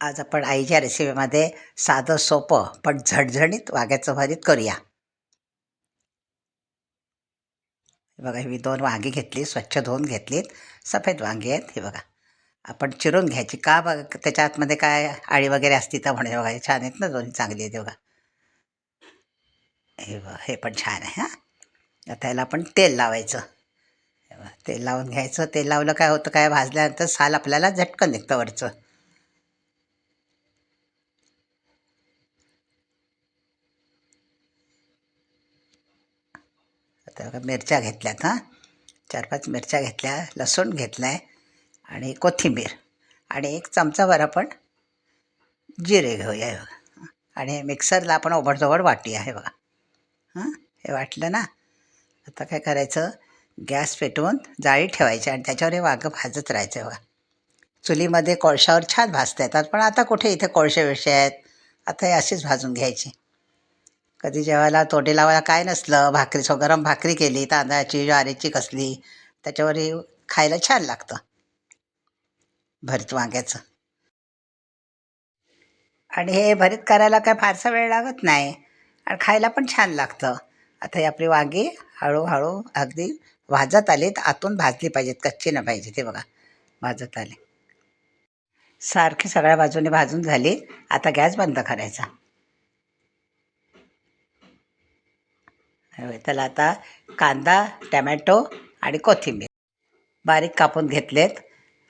आज आपण आईच्या रेसिपीमध्ये साधं सोपं पण झणझणीत वांग्याचं भरीत करूया. बघा ही मी दोन वांगी घेतली स्वच्छ धुवून घेतलीत. सफेद वांगी आहेत हे बघा. आपण चिरून घ्यायची. का बघ त्याच्या आतमध्ये काय आळी वगैरे असती तर म्हणे बघा हे छान आहेत ना दोन्ही चांगली आहेत बघा. हे बघा हे पण छान आहे हां. आता याला आपण तेल लावायचं. तेल लावून घ्यायचं. तेल लावलं काय होतं काय भाजल्यानंतर साल आपल्याला झटकन निघतं वरचं. बघा मिरच्या घेतल्यात हां. चार पाच मिरच्या घेतल्या लसूण घेतला आहे आणि कोथिंबीर आणि एक चमचाभर आपण जिरे घेऊया हे बघा. आणि मिक्सरला आपण ओबडधोबड वाटी आहे बघा. हां हे वाटलं ना? आता काय करायचं? गॅस पेटवून जाळी ठेवायची आणि त्याच्यावर हे वाघं भाजत राहायचं बघा. चुलीमध्ये कोळशावर छान भाजता येतात पण आता कुठे इथे कोळशे विषय आहेत? आता हे अशीच भाजून घ्यायची. कधी जेवायला तोंडी लावायला काय नसलं भाकरी सो गरम भाकरी केली तांदळाची ज्वारीची कसली त्याच्यावरही खायला छान लागतं. भरीत वांग्याचं. आणि हे भरीत करायला काय फारसा वेळ लागत नाही. आणि खायला पण छान लागतं. आता ही आपली वांगी हळूहळू अगदी भाजत आली तर आतून भाजली पाहिजेत कच्ची न पाहिजे ते बघा भाजत आले. सारखी सगळ्या बाजूने भाजून झाली. आता गॅस बंद करायचा. त्याला आता कांदा टमॅटो आणि कोथिंबीर बारीक कापून घेतलेत.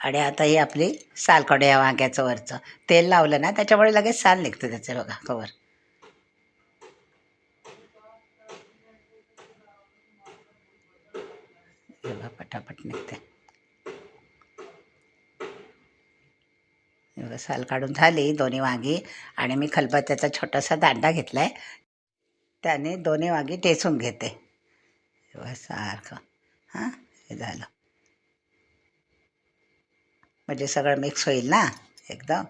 आणि आता ही आपली साल काढूया वांग्याचं वरचं. तेल लावलं ना त्याच्यामुळे लगेच साल निघतं त्याचं बघा कवर. बघा पटापट निघते साल काढून झाली दोन्ही वांगी. आणि मी खलबत्त्याचा छोटासा दांडा घेतला आहे त्याने दोन्ही वांगी टेचून घेते. सारखं. हां? हे झालं. म्हणजे सगळं मिक्स होईल ना? एकदम.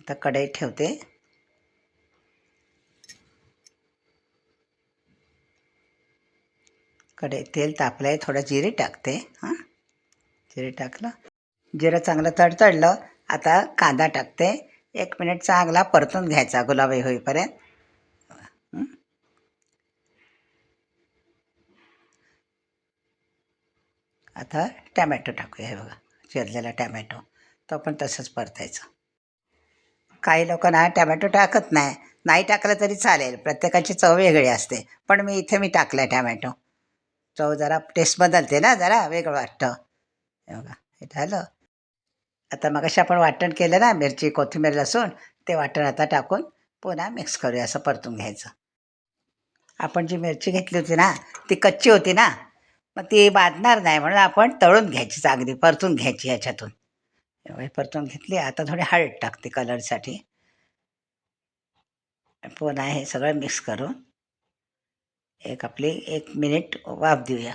आता कढईत ठेवते. कढई तेल तापलं आहे थोडं जिरे टाकते. हां? जिरे टाकलं. जिरं चांगलं तडतडलं. आता कांदा टाकते. एक मिनिट चांगला परतून घ्यायचा गुलाबी होईपर्यंत. आता टॅमॅटो टाकूया हे बघा. चिरलेला टॅमॅटो. तो पण तसंच परतायचं. काही लोक ना टॅमॅटो टाकत नाही. नाही टाकलं तरी चालेल. प्रत्येकाची चव वेगळी असते. पण मी इथे मी टाकलं आहे टॅमॅटो. चव जरा टेस्ट बदलते ना जरा वेगळं वाटतं. हे बघा हे झालं. आता मग आपण वाटण केलं ना मिरची कोथिंबीर लसूण ते वाटण आता टाकून पुन्हा मिक्स करूया असं परतून घ्यायचं. आपण जी मिरची घेतली होती ना ती कच्ची होती ना मग ती बांधणार नाही म्हणून आपण तळून घ्यायची चांगली परतून घ्यायची ह्याच्यातून परतून घेतली आता थोडी हळद टाकते कलरसाठी. पुन्हा हे सगळं मिक्स करून. एक आपली एक मिनिट वाफ देऊया.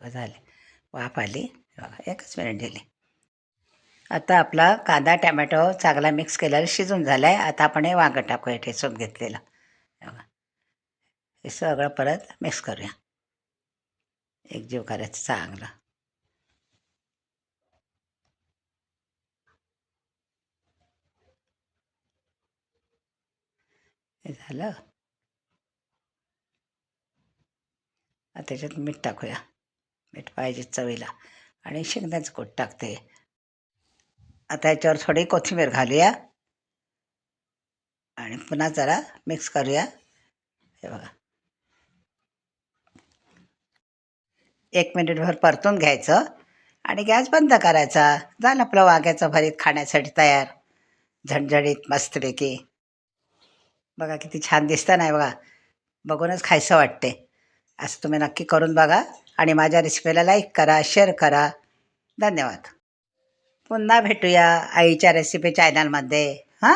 झाले. वाफ आली. बघा एकच मिनिट दिली आता आपला कांदा टॅमॅटो चांगला मिक्स केलेला शिजून झाला आहे आता आपण हे वांगं टाकूया ठेचून घेतलेलं. हे सगळं परत मिक्स करूया. एकजीव करायचं चांगलं. हे झालं. त्याच्यात मीठ टाकूया. मीठ पाहिजे चवीला. आणि शेंगदाचं कोट टाकते. आता याच्यावर थोडी कोथिंबीर घालूया. आणि पुन्हा जरा मिक्स करूया. हे बघा. एक मिनिटभर परतून घ्यायचं. आणि गॅस बंद करायचा. झालं आपलं वाघ्याचं भरीत खाण्यासाठी तयार. झणझणीत मस्तपैकी. बघा किती छान दिसतं नाही बघा. बघूनच खायचं वाटते. असं तुम्ही नक्की करून बघा. आणि माझ्या रेसिपीला लाईक करा शेअर करा. धन्यवाद. पुन्हा भेटूया आईच्या रेसिपी चॅनलमध्ये हां?